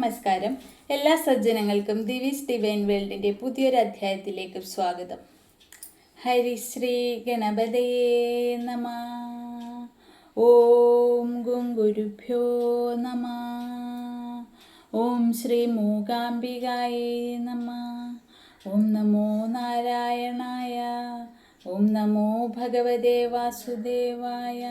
നമസ്കാരം. എല്ലാ സജ്ജനങ്ങൾക്കും ദിവീസ് ഡിവൈൻ വേൾഡിന്റെ പുതിയൊരു അധ്യായത്തിലേക്ക് സ്വാഗതം. ഹരിശ്രീ ഗണപതയേ നമ. ഓം ഗുരുഭ്യോ നമ. ഓം ശ്രീ മൂകാംബികായേ നമ. ഓം നമോ നാരായണായ. ഓം നമോ ഭഗവതേ വാസുദേവായ.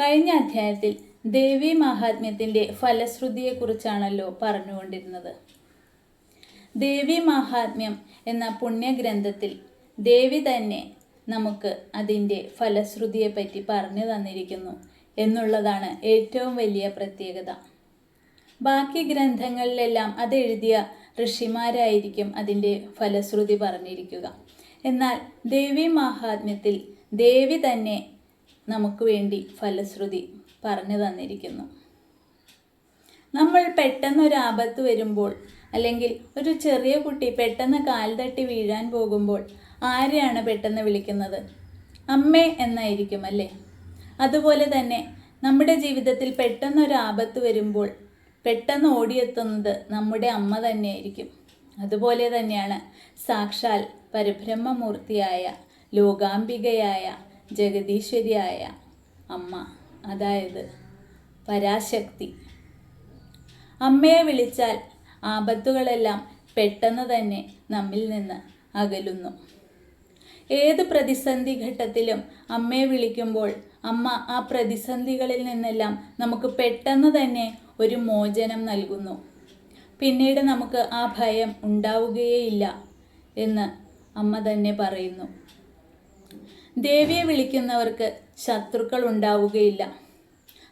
കഴിഞ്ഞ അധ്യായത്തിൽ ദേവി മഹാത്മ്യത്തിന്റെ ഫലശ്രുതിയെക്കുറിച്ചാണല്ലോ പറഞ്ഞുകൊണ്ടിരുന്നത്. ദേവി മഹാത്മ്യം എന്ന പുണ്യഗ്രന്ഥത്തിൽ ദേവി തന്നെ നമുക്ക് അതിന്റെ ഫലശ്രുതിയെപ്പറ്റി പറഞ്ഞു തന്നിരിക്കുന്നു എന്നുള്ളതാണ് ഏറ്റവും വലിയ പ്രത്യേകത. ബാക്കി ഗ്രന്ഥങ്ങളിലെല്ലാം അതെഴുതിയ ഋഷിമാരായിരിക്കും അതിന്റെ ഫലശ്രുതി പറഞ്ഞിരിക്കുക. എന്നാൽ ദേവി മഹാത്മ്യത്തിൽ ദേവി തന്നെ നമുക്ക് വേണ്ടി ഫലശ്രുതി പറഞ്ഞു തന്നിരിക്കുന്നു. നമ്മൾ പെട്ടെന്ന് ഒരു ആപത്ത് വരുമ്പോൾ അല്ലെങ്കിൽ ഒരു ചെറിയ കുട്ടി പെട്ടെന്ന് കാൽ തട്ടി വീഴാൻ പോകുമ്പോൾ ആരെയാണ് പെട്ടെന്ന് വിളിക്കുന്നത്? അമ്മേ എന്നായിരിക്കും അല്ലേ? അതുപോലെ തന്നെ നമ്മുടെ ജീവിതത്തിൽ പെട്ടെന്നൊരു ആപത്ത് വരുമ്പോൾ പെട്ടെന്ന് ഓടിയെത്തുന്നത് നമ്മുടെ അമ്മ തന്നെയായിരിക്കും. അതുപോലെ തന്നെയാണ് സാക്ഷാൽ പരബ്രഹ്മമൂർത്തിയായ ലോകാംബികയായ ജഗദീശ്വരിയായ അമ്മ. അതായത് പരാശക്തി. അമ്മയെ വിളിച്ചാൽ ആപത്തുകളെല്ലാം പെട്ടെന്ന് തന്നെ നമ്മിൽ നിന്ന് അകലുന്നു. ഏത് പ്രതിസന്ധി ഘട്ടത്തിലും അമ്മയെ വിളിക്കുമ്പോൾ അമ്മ ആ പ്രതിസന്ധികളിൽ നിന്നെല്ലാം നമുക്ക് പെട്ടെന്ന് തന്നെ ഒരു മോചനം നൽകുന്നു. പിന്നീട് നമുക്ക് ആ ഭയം ഉണ്ടാവുകയേയില്ല എന്ന് അമ്മ തന്നെ പറയുന്നു. ദേവിയെ വിളിക്കുന്നവർക്ക് ശത്രുക്കൾ ഉണ്ടാവുകയില്ല.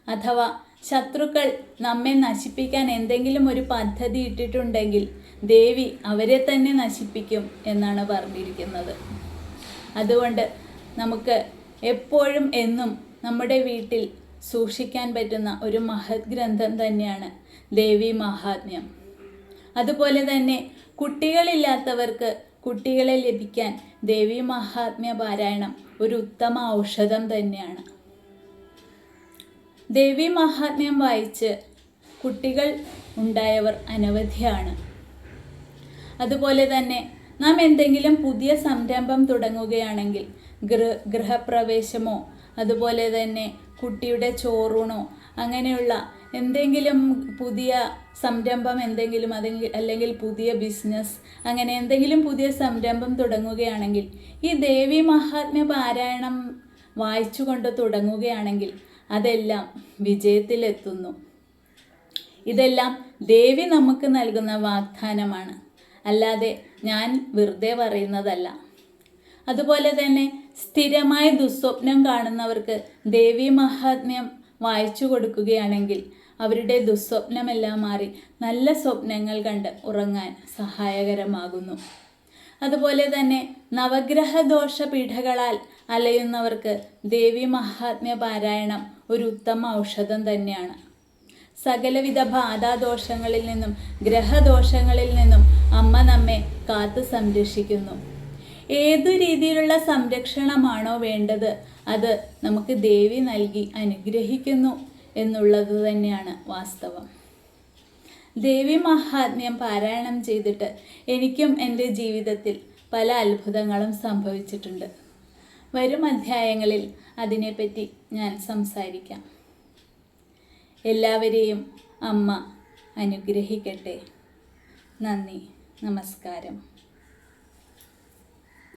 അഥവാ ശത്രുക്കൾ നമ്മെ നശിപ്പിക്കാൻ എന്തെങ്കിലും ഒരു പദ്ധതി ഇട്ടിട്ടുണ്ടെങ്കിൽ ദേവി അവരെ തന്നെ നശിപ്പിക്കും എന്നാണ് പറഞ്ഞിരിക്കുന്നത്. അതുകൊണ്ട് നമുക്ക് എപ്പോഴും എന്നും നമ്മുടെ വീട്ടിൽ സൂക്ഷിക്കാൻ പറ്റുന്ന ഒരു മഹത് ഗ്രന്ഥം തന്നെയാണ് ദേവി മഹാത്മ്യം. അതുപോലെ തന്നെ കുട്ടികളില്ലാത്തവർക്ക് കുട്ടികളെ ലഭിക്കാൻ ദേവി മഹാത്മ്യ പാരായണം ഒരു ഉത്തമ ഔഷധം തന്നെയാണ്. ദേവി മഹാത്മ്യം വായിച്ച് കുട്ടികൾ ഉണ്ടായവർ അനവധിയാണ്. അതുപോലെ തന്നെ നാം എന്തെങ്കിലും പുതിയ സംരംഭം തുടങ്ങുകയാണെങ്കിൽ ഗൃഹ ഗൃഹപ്രവേശമോ അതുപോലെ തന്നെ കുട്ടിയുടെ ചോറൂണോ അങ്ങനെയുള്ള എന്തെങ്കിലും പുതിയ സംരംഭം എന്തെങ്കിലും അതെങ്കിൽ അല്ലെങ്കിൽ പുതിയ ബിസിനസ് അങ്ങനെ എന്തെങ്കിലും പുതിയ സംരംഭം തുടങ്ങുകയാണെങ്കിൽ ഈ ദേവി മഹാത്മ്യ പാരായണം വായിച്ചുകൊണ്ട് തുടങ്ങുകയാണെങ്കിൽ അതെല്ലാം വിജയത്തിലെത്തുന്നു. ഇതെല്ലാം ദേവി നമുക്ക് നൽകുന്ന വാഗ്ദാനമാണ്. അല്ലാതെ ഞാൻ വെറുതെ പറയുന്നതല്ല. അതുപോലെ തന്നെ സ്ഥിരമായ ദുസ്വപ്നം കാണുന്നവർക്ക് ദേവി മഹാത്മ്യം വായിച്ചു കൊടുക്കുകയാണെങ്കിൽ അവരുടെ ദുസ്വപ്നമെല്ലാം മാറി നല്ല സ്വപ്നങ്ങൾ കണ്ട് ഉറങ്ങാൻ സഹായകരമാകുന്നു. അതുപോലെ തന്നെ നവഗ്രഹ ദോഷ പീഠകളാൽ അലയുന്നവർക്ക് ദേവി മഹാത്മ്യ പാരായണം ഒരു ഉത്തമ ഔഷധം തന്നെയാണ്. സകലവിധ ബാധാദോഷങ്ങളിൽ നിന്നും ഗ്രഹദോഷങ്ങളിൽ നിന്നും അമ്മ നമ്മെ കാത്തു സംരക്ഷിക്കുന്നു. ഏതു രീതിയിലുള്ള സംരക്ഷണമാണോ വേണ്ടത് അത് നമുക്ക് ദേവി നൽകി അനുഗ്രഹിക്കുന്നു എന്നുള്ളത് തന്നെയാണ് വാസ്തവം. ദേവി മഹാത്മ്യം പാരായണം ചെയ്തിട്ട് എനിക്കും എന്റെ ജീവിതത്തിൽ പല അത്ഭുതങ്ങളും സംഭവിച്ചിട്ടുണ്ട്. വരും അധ്യായങ്ങളിൽ അതിനെപ്പറ്റി ഞാൻ സംസാരിക്കാം. എല്ലാവരെയും അമ്മ അനുഗ്രഹിക്കട്ടെ. നന്ദി. നമസ്കാരം.